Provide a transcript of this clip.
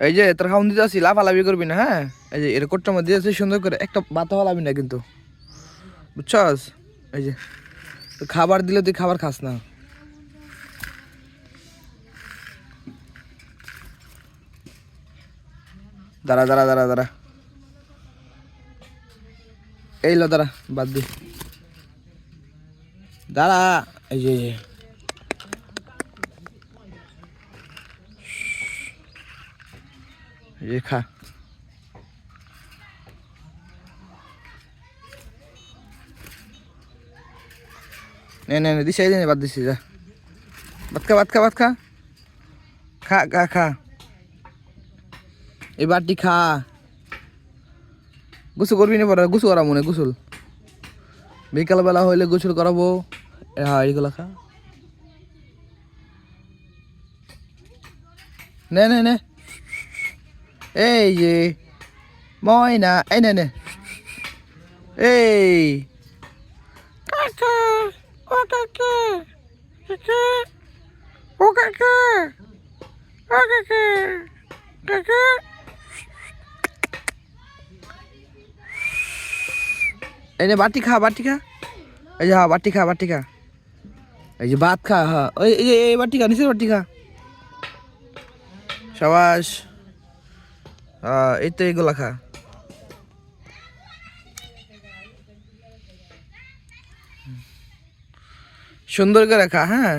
এই যে তোর খাউন দিতে আসি, লাফালাফি করবি না হ্যাঁ? এই যে এর মধ্যে আছে, সুন্দর করে একটা বাতা হলাবি না কিন্তু। বুঝছস? এই যে খাবার দিলে তুই খাবার খাস না। দাঁড়া দাঁড়া দাঁড়া দাঁড়া। এই লো, দাঁড়া, বাদ দি। দাঁড়া এই যে। এই যে। এই যে খা। নে নে নে, দিছে, এই বাদ দিছি, যা। ভাত খা ভাত খা ভাত খা। খা খা খা। এই বাটি খা। গোসল করবি না পরে? গোসল করা মনে গোসল। বিকালবেলা হইলে গোসল করাবো। হ্যাঁ এইগুলা খা। নে নে নে। এই যে ময়না এই নে নে এই কাকা ও কাকা কাকা ও কাকা ও কাকা কাকা এই নে বাটি খা বাটি খা এই যে হ্যাঁ বাটি খা বাটি খা এই যে ভাত খা হ্যাঁ ওই এই যে এই বাটি খা নিচের বাটি খা সাবাস এই তো এগুলা খা। সুন্দর করে খা হ্যাঁ?